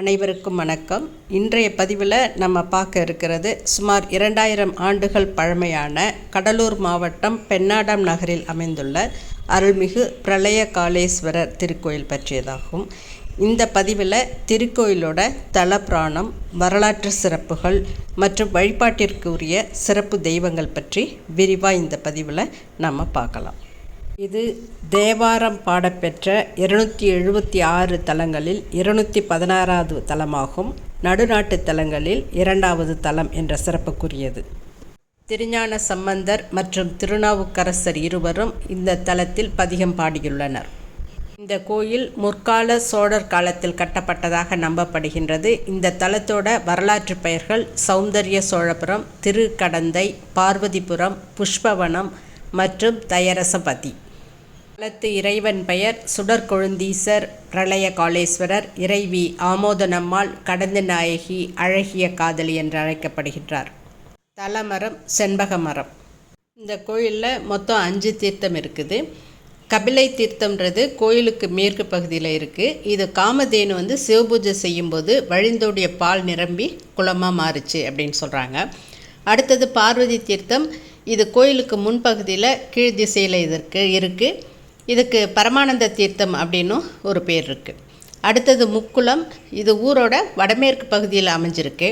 அனைவருக்கும் வணக்கம். இன்றைய பதிவில் நம்ம பார்க்க இருக்கிறது சுமார் இரண்டாயிரம் ஆண்டுகள் பழமையான கடலூர் மாவட்டம் பெண்ணாடம் நகரில் அமைந்துள்ள அருள்மிகு பிரளய காளேஸ்வரர் திருக்கோயில் பற்றியதாகும். இந்த பதிவில் திருக்கோயிலோட தலப்புராணம் வரலாற்று சிறப்புகள் மற்றும் வழிபாட்டிற்கு உரிய சிறப்பு தெய்வங்கள் பற்றி விரிவாக இந்த பதிவில் நம்ம பார்க்கலாம். இது தேவாரம் பாடப்பெற்ற இருநூற்றி எழுபத்தி ஆறு தலங்களில் இருநூற்றி பதினாறாவது தலமாகும். நடுநாட்டு தலங்களில் இரண்டாவது தலம் என்ற சிறப்புக்குரியது. திருஞான சம்பந்தர் மற்றும் திருநாவுக்கரசர் இருவரும் இந்த தலத்தில் பதிகம் பாடியுள்ளனர். இந்த கோயில் முற்கால சோழர் காலத்தில் கட்டப்பட்டதாக நம்பப்படுகின்றது. இந்த தலத்தோட வரலாற்று பெயர்கள் சௌந்தரிய சோழபுரம் திருக்கடந்தை பார்வதிபுரம் புஷ்பவனம் மற்றும் தயரசபதி. தலத்து இறைவன் பெயர் சுடற்கொழுந்தீசர் பிரளய காளேஸ்வரர் இறைவி ஆமோதனம்மாள் கடந்த நாயகி அழகிய காதலி என்று அழைக்கப்படுகின்றார். தலமரம் செண்பக மரம். இந்த கோயிலில் மொத்தம் அஞ்சு தீர்த்தம் இருக்குது. கபிலை தீர்த்தம்ன்றது கோயிலுக்கு மேற்கு பகுதியில் இருக்குது இது காமதேனு வந்து சிவபூஜை செய்யும்போது வழிந்தோடைய பால் நிரம்பி குளமாக மாறுச்சு அப்படின்னு சொல்கிறாங்க அடுத்தது பார்வதி தீர்த்தம். இது கோயிலுக்கு முன்பகுதியில் கீழ் திசையில் இதற்கு இருக்குது இதுக்கு பரமானந்த தீர்த்தம் அப்படின்னும் ஒரு பேர் இருக்குது அடுத்தது முக்குளம். இது ஊரோட வடமேற்கு பகுதியில் அமைஞ்சிருக்கு.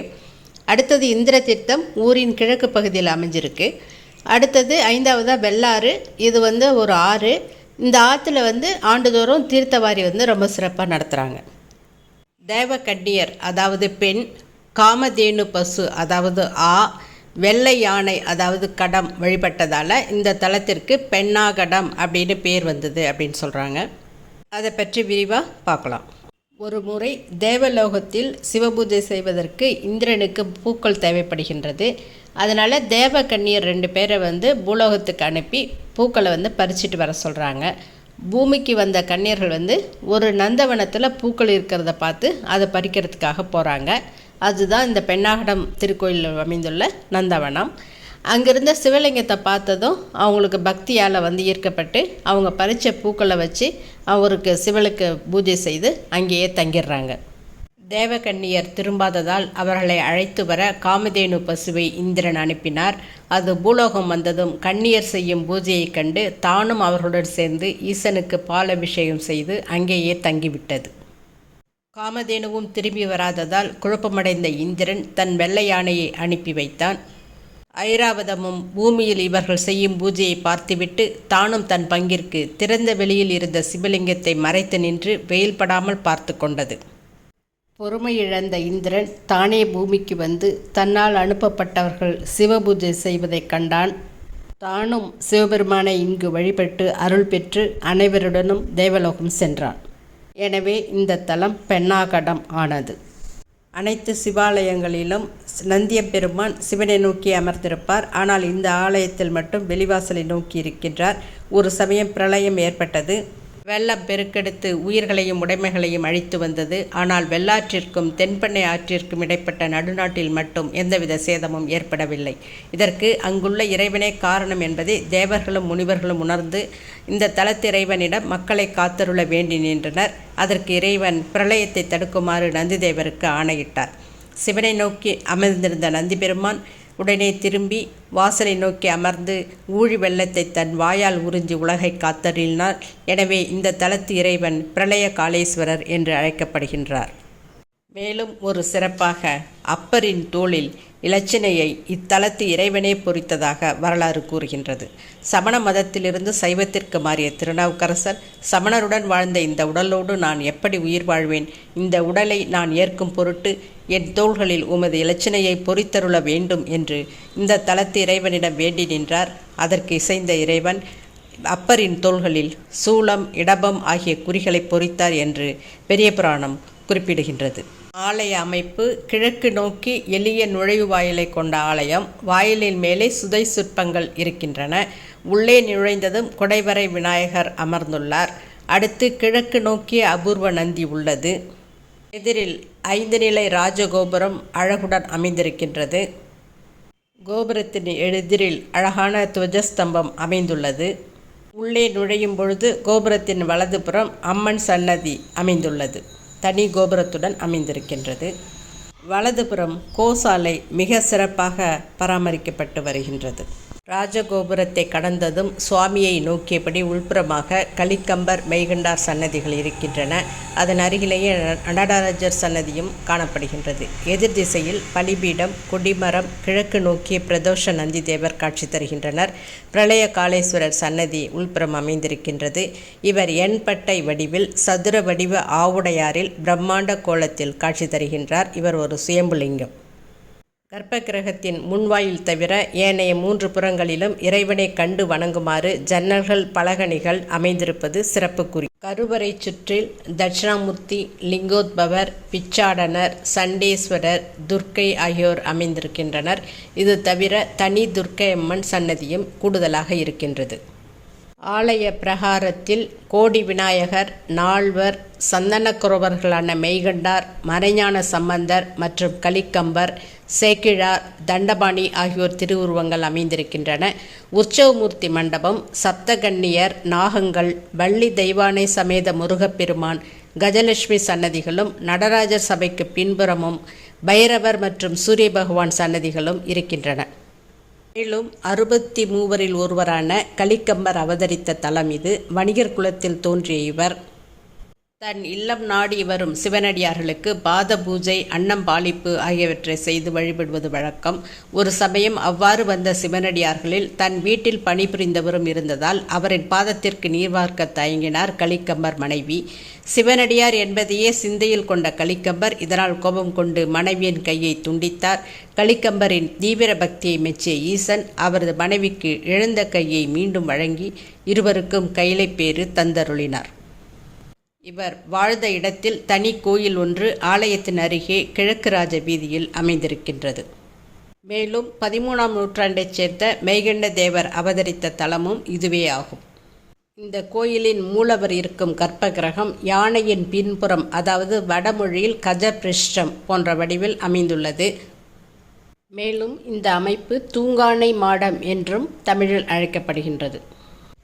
அடுத்தது இந்திர தீர்த்தம் ஊரின் கிழக்கு பகுதியில் அமைஞ்சிருக்கு. அடுத்தது ஐந்தாவதாக வெள்ளாறு. இது வந்து ஒரு ஆறு. இந்த ஆற்றுல வந்து ஆண்டுதோறும் தீர்த்தவாரி வந்து ரொம்ப சிறப்பாக நடத்துகிறாங்க தேவ தேவகன்னியர் அதாவது பெண் காமதேனு பசு அதாவது ஆ வெள்ளை யானை அதாவது கடம் வழிபட்டதால் இந்த தலத்திற்கு பெண்ணாகடம் அப்படின்னு பேர் வந்தது அப்படின்னு சொல்கிறாங்க அதை பற்றி விரிவாக பார்க்கலாம். ஒரு முறை தேவலோகத்தில் சிவபூஜை செய்வதற்கு இந்திரனுக்கு பூக்கள் தேவைப்படுகின்றது. அதனால் தேவகன்னியர் ரெண்டு பேரை வந்து பூலோகத்துக்கு அனுப்பி பூக்களை வந்து பறிச்சிட்டு வர சொல்கிறாங்க பூமிக்கு வந்த கன்னியர்கள் வந்து ஒரு நந்தவனத்தில் பூக்கள் இருக்கிறத பார்த்து அதை பறிக்கிறதுக்காக போகிறாங்க அதுதான் இந்த பெண்ணாகடம் திருக்கோயிலில் அமைந்துள்ள நந்தவனம். அங்கிருந்த சிவலிங்கத்தை பார்த்ததும் அவங்களுக்கு பக்தியால் வந்து ஈர்க்கப்பட்டு அவங்க பறித்த பூக்களை வச்சு அவருக்கு சிவலுக்கு பூஜை செய்து அங்கேயே தங்கிடுறாங்க. தேவகன்னியர் திரும்பாததால் அவர்களை அழைத்து வர காமதேனு பசுவை இந்திரன் அனுப்பினார். அது பூலோகம் வந்ததும் கன்னியர் செய்யும் பூஜையைக் கண்டு தானும் அவர்களுடன் சேர்ந்து ஈசனுக்கு பால் அபிஷேகம் செய்து அங்கேயே தங்கிவிட்டது. காமதேனுவும் திரும்பி வராததால் குழப்பமடைந்த இந்திரன் தன் வெள்ளை யானையை அனுப்பி வைத்தான். ஐராவதமும் பூமியில் இவர்கள் செய்யும் பூஜையை பார்த்துவிட்டு தானும் தன் பங்கிற்கு திறந்த வெளியில் இருந்த சிவலிங்கத்தை மறைத்து நின்று வெயில் படாமல் பார்த்து கொண்டது. பொறுமை இழந்த இந்திரன் தானே பூமிக்கு வந்து தன்னால் அனுப்பப்பட்டவர்கள் சிவபூஜை செய்வதைக் கண்டான். தானும் சிவபெருமானை இங்கு வழிபட்டு அருள் பெற்று அனைவருடனும் தேவலோகம் சென்றான். எனவே இந்த தலம் பெண்ணாகடம் ஆனது. அனைத்து சிவாலயங்களிலும் நந்திய பெருமான் சிவனை நோக்கி அமர்ந்திருப்பார். ஆனால் இந்த ஆலயத்தில் மட்டும் வெளிவாசலை நோக்கி இருக்கின்றார். ஒரு சமயம் பிரளயம் ஏற்பட்டது. வெள்ளம் பெருக்கெடுத்து உயிர்களையும் உடைமைகளையும் அழித்து வந்தது. ஆனால் வெள்ளாற்றிற்கும் தென்பெண்ணை ஆற்றிற்கும் இடைப்பட்ட நடுநாட்டில் மட்டும் எந்தவித சேதமும் ஏற்படவில்லை. இதற்கு அங்குள்ள இறைவனே காரணம் என்பதை தேவர்களும் முனிவர்களும் உணர்ந்து இந்த தலத்திறைவனிடம் மக்களை காத்தருள வேண்டி நின்றனர். அதற்கு இறைவன் பிரளயத்தை தடுக்குமாறு நந்திதேவருக்கு ஆணையிட்டார். சிவனை நோக்கி அமர்ந்திருந்த நந்தி பெருமான் உடனே திரும்பி வாசலை நோக்கி அமர்ந்து ஊழி வெள்ளத்தை தன் வாயால் உறிஞ்சி உலகை காத்தறினார் எனவே இந்த தலத்து இறைவன் பிரளய காளேஸ்வரர் என்று அழைக்கப்படுகின்றார். மேலும் ஒரு சிறப்பாக அப்பரின் தோளில் இலச்சினையை இத்தலத்து இறைவனே பொறித்ததாக வரலாறு கூறுகின்றது. சமண மதத்திலிருந்து சைவத்திற்கு மாறிய திருநாவுக்கரசர் சமணருடன் வாழ்ந்த இந்த உடலோடு நான் எப்படி உயிர் வாழ்வேன்? இந்த உடலை நான் ஏற்கும் பொருட்டு என் தோள்களில் உமது இலச்சினையை பொறித்தருள வேண்டும் என்று இந்த தலத்து இறைவனிடம் வேண்டி நின்றார். அதற்கு இசைந்த இறைவன் அப்பரின் தோள்களில் சூளம் இடபம் ஆகிய குறிகளை பொறித்தார் என்று பெரிய புராணம் குறிப்பிடுகின்றது. ஆலய அமைப்பு கிழக்கு நோக்கி எளிய நுழைவு வாயிலை கொண்ட ஆலயம் வாயிலின் மேலே சுதை சிற்பங்கள் இருக்கின்றன. உள்ளே நுழைந்ததும் குடைவரை விநாயகர் அமர்ந்துள்ளார். அடுத்து கிழக்கு நோக்கிய அபூர்வ நந்தி உள்ளது. எதிரில் ஐந்து நிலை ராஜகோபுரம் அழகுடன் அமைந்திருக்கின்றது. கோபுரத்தின் எதிரில் அழகான துவஜஸ்தம்பம் அமைந்துள்ளது. உள்ளே நுழையும் பொழுது கோபுரத்தின் வலதுபுறம் அம்மன் சன்னதி அமைந்துள்ளது. தனி கோபுரத்துடன் அமைந்திருக்கின்றது. வலதுபுறம் கோசாலை மிக சிறப்பாக பராமரிக்கப்பட்டு வருகின்றது. ராஜகோபுரத்தை கடந்ததும் சுவாமியை நோக்கியபடி உள்புறமாக கலிக்கம்பர் மெய்கண்டார் சன்னதிகள் இருக்கின்றன. அதன் அருகிலேயே நடராஜர் சன்னதியும் காணப்படுகின்றது. எதிர் திசையில் பலிபீடம் கொடிமரம் கிழக்கு நோக்கிய பிரதோஷ நந்தி தேவர் காட்சி தருகின்றனர். பிரளய காளேஸ்வரர் சன்னதி உள்புறம் அமைந்திருக்கின்றது. இவர் எண்பட்டை வடிவில் சதுர வடிவ ஆவுடையாரில் பிரம்மாண்ட கோலத்தில் காட்சி தருகின்றார். இவர் ஒரு சுயம்புலிங்கம். கர்ப்ப கிரகத்தின் முன்வாயில் தவிர ஏனைய மூன்று புறங்களிலும் இறைவனை கண்டு வணங்குமாறு ஜன்னல்கள் பலகணிகள் அமைந்திருப்பது சிறப்புக்குறி கருவறை சுற்றில் தட்சிணாமூர்த்தி லிங்கோத்பவர் பிச்சாடனர் சண்டேஸ்வரர் துர்க்கை ஆகியோர் அமைந்திருக்கின்றனர். இது தவிர தனி துர்க்கை அம்மன் சன்னதியும் கூடுதலாக இருக்கின்றது. ஆலய பிரகாரத்தில் கோடி விநாயகர் நால்வர் சந்தனக்குறவர்களான மெய்கண்டார் மறைஞான சம்பந்தர் மற்றும் கலிக்கம்பர் சேக்கிழார் தண்டபாணி ஆகியோர் திருவுருவங்கள் அமைந்திருக்கின்றன. உற்சவமூர்த்தி மண்டபம் சப்தகன்னியர் நாகங்கள் வள்ளி தெய்வானை சமேத முருகப்பெருமான் கஜலட்சுமி சன்னதிகளும் நடராஜர் சபைக்கு பின்புறமும் பைரவர் மற்றும் சூரிய பகவான் சன்னதிகளும் இருக்கின்றன. மேலும் அறுபத்தி மூவரில் ஒருவரான கலிக்கம்பர் அவதரித்த தலம் இது. வணிகர் குலத்தில் தோன்றிய இவர். தன் இல்லம் நாடி வரும் சிவனடியார்களுக்கு பாத பூஜை அன்னம் பாலிப்பு ஆகியவற்றை செய்து வழிபடுவது வழக்கம். ஒரு சமயம் அவ்வாறு வந்த சிவனடியார்களில் தன் வீட்டில் பணிபுரிந்தவரும் இருந்ததால் அவரின் பாதத்திற்கு நீர்வார்க்க தயங்கினார் கலிக்கம்பர் மனைவி. சிவனடியார் என்பதையே சிந்தையில் கொண்ட கலிக்கம்பர் இதனால் கோபம் கொண்டு மனைவியின் கையை துண்டித்தார். கலிக்கம்பரின் தீவிர பக்தியை மெச்சிய ஈசன் அவரது மனைவிக்கு இழந்த கையை மீண்டும் வழங்கி இருவருக்கும் கைலைப்பேறு தந்தருளினார். இவர் வாழ்ந்த இடத்தில் தனி கோயில் ஒன்று ஆலயத்தின் அருகே கிழக்கு ராஜ வீதியில் அமைந்திருக்கின்றது. மேலும் பதிமூணாம் நூற்றாண்டைச் சேர்ந்த மெய்கண்ட தேவர் அவதரித்த தலமும் இதுவே ஆகும். இந்த கோயிலின் மூலவர் இருக்கும் கர்ப்ப கிரகம் யானையின் பின்புறம் அதாவது வடமொழியில் கஜபிருஷ்டம் போன்ற வடிவில் அமைந்துள்ளது. மேலும் இந்த அமைப்பு தூங்கானை மாடம் என்றும் தமிழில் அழைக்கப்படுகின்றது.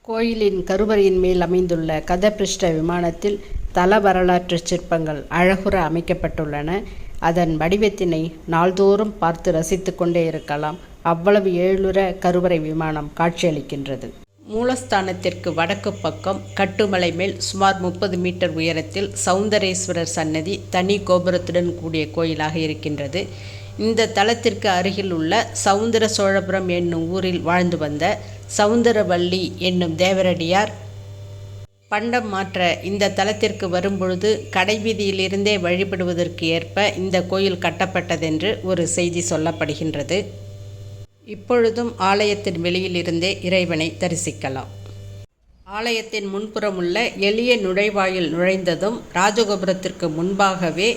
கோயிலின் கருவறையின் மேல் அமைந்துள்ள கதபிருஷ்ட விமானத்தில் தல வரலாற்று சிற்பங்கள் அழகுற அமைக்கப்பட்டுள்ளன. அதன் வடிவத்தினை நாள்தோறும் பார்த்து ரசித்து கொண்டே இருக்கலாம். அவ்வளவு ஏழுற கருவறை விமானம் காட்சியளிக்கின்றது. மூலஸ்தானத்திற்கு வடக்கு பக்கம் கட்டுமலை மேல் சுமார் முப்பது மீட்டர் உயரத்தில் சௌந்தரேஸ்வரர் சன்னதி தனி கோபுரத்துடன் கூடிய கோயிலாக இருக்கின்றது. இந்த தலத்திற்கு அருகில் உள்ள சவுந்தர சோழபுரம் என்னும் ஊரில் வாழ்ந்து வந்த சவுந்தரவல்லி என்னும் தேவரடியார் பண்டம் மாற்ற இந்த தலத்திற்கு வரும்பொழுது கடைவீதியிலிருந்தே வழிபடுவதற்கு ஏற்ப இந்த கோயில் கட்டப்பட்டதென்று ஒரு செய்தி சொல்லப்படுகின்றது. இப்பொழுதும் ஆலயத்தின் வெளியிலிருந்தே இறைவனை தரிசிக்கலாம். ஆலயத்தின் முன்புறம் உள்ள எளிய நுழைவாயில் நுழைந்ததும் ராஜகோபுரத்திற்கு முன்பாகவே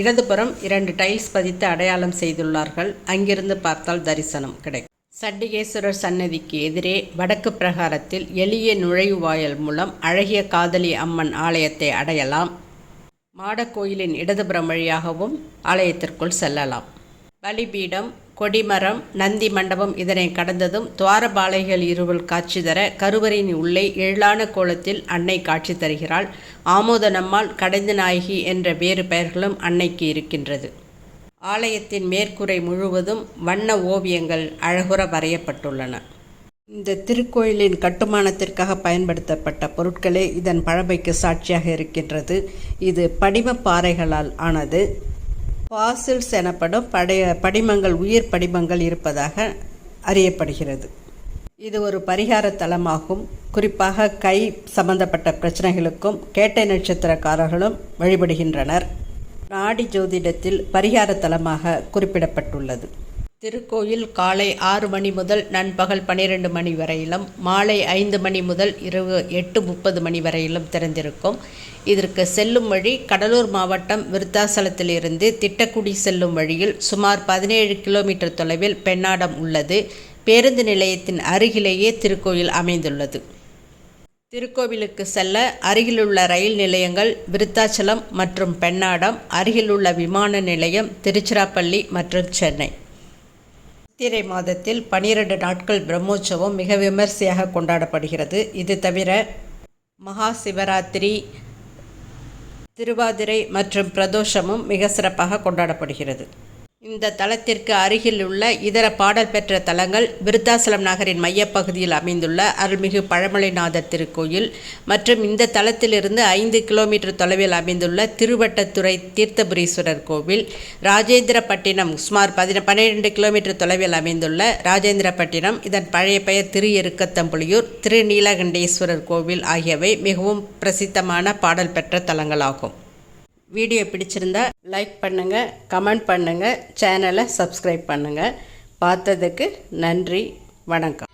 இடதுபுறம் இரண்டு டைல்ஸ் பதித்து அடையாளம் செய்துள்ளார்கள். அங்கிருந்து பார்த்தால் தரிசனம் கிடைக்கும். சண்டிகேஸ்வரர் சன்னதிக்கு எதிரே வடக்கு பிரகாரத்தில் எளிய நுழைவாயல் மூலம் அழகிய காதலி அம்மன் ஆலயத்தை அடையலாம். மாடக்கோயிலின் இடதுபுறம் வழியாகவும் ஆலயத்திற்குள் செல்லலாம். பலிபீடம் கொடிமரம் நந்தி மண்டபம் இதனை கடந்ததும் துவாரபாலைகள் இருவல் காட்சி தர கருவறையின் உள்ளே எழிலான கோலத்தில் அன்னை காட்சி தருகிறாள். ஆமோதனம்மாள் கடைந்த நாயகி என்ற வேறு பெயர்களும் அன்னைக்கு இருக்கின்றது. ஆலயத்தின் மேற்கூரை முழுவதும் வண்ண ஓவியங்கள் அழகுற வரையப்பட்டுள்ளன. இந்த திருக்கோயிலின் கட்டுமானத்திற்காக பயன்படுத்தப்பட்ட பொருட்களே இதன் பழமைக்கு சாட்சியாக இருக்கின்றது. இது படிம பாறைகளால் ஆனது. பாசில்ஸ் எனப்படும் படைய படிமங்கள் உயிர் படிமங்கள் இருப்பதாக அறியப்படுகிறது. இது ஒரு பரிகார தலமாகும். குறிப்பாக கை சம்பந்தப்பட்ட பிரச்சனைகளுக்கும் கேட்டை நட்சத்திரக்காரர்களும் வழிபடுகின்றனர். நாடி ஜோதிடத்தில் பரிகார தலமாக குறிப்பிடப்பட்டுள்ளது. திருக்கோயில் காலை ஆறு மணி முதல் நண்பகல் பன்னிரெண்டு மணி வரையிலும் மாலை ஐந்து மணி முதல் இரவு எட்டு முப்பது மணி வரையிலும் திறந்திருக்கும். இதற்கு செல்லும் வழி கடலூர் மாவட்டம் விருத்தாசலத்திலிருந்து திட்டக்குடி செல்லும் வழியில் சுமார் பதினேழு கிலோமீட்டர் தொலைவில் பெண்ணாடம் உள்ளது. பேருந்து நிலையத்தின் அருகிலேயே திருக்கோயில் அமைந்துள்ளது. திருக்கோவிலுக்கு செல்ல அருகிலுள்ள ரயில் நிலையங்கள் விருத்தாச்சலம் மற்றும் பெண்ணாடம் அருகிலுள்ள விமான நிலையம் திருச்சிராப்பள்ளி மற்றும் சென்னை. சித்திரை மாதத்தில் பனிரெண்டு நாட்கள் பிரம்மோற்சவம் மிக விமர்சையாக கொண்டாடப்படுகிறது. இது தவிர மகா சிவராத்திரி திருவாதிரை மற்றும் பிரதோஷமும் மிக சிறப்பாக கொண்டாடப்படுகிறது. இந்த தலத்திற்கு அருகில் உள்ள இதர பாடல் பெற்ற தலங்கள் விருத்தாசலம் நகரின் மையப்பகுதியில் அமைந்துள்ள அருள்மிகு பழமலைநாதர் திருக்கோயில் மற்றும் இந்த தலத்திலிருந்து ஐந்து கிலோமீட்டர் தொலைவில் அமைந்துள்ள திருவட்டத்துறை தீர்த்தபுரீஸ்வரர் கோவில் ராஜேந்திரப்பட்டினம் சுமார் பதின பன்னிரெண்டு கிலோமீட்டர் தொலைவில் அமைந்துள்ள ராஜேந்திரப்பட்டினம் இதன் பழைய பெயர் திரு எருக்கத்தம்புலியூர் திருநீலகண்டேஸ்வரர் கோவில் ஆகியவை மிகவும் பிரசித்தமான பாடல் பெற்ற தலங்களாகும். வீடியோ பிடிச்சிருந்தா லைக் பண்ணுங்கள் கமெண்ட் பண்ணுங்கள் சேனலை சப்ஸ்கிரைப் பண்ணுங்கள் பார்த்ததுக்கு நன்றி வணக்கம்.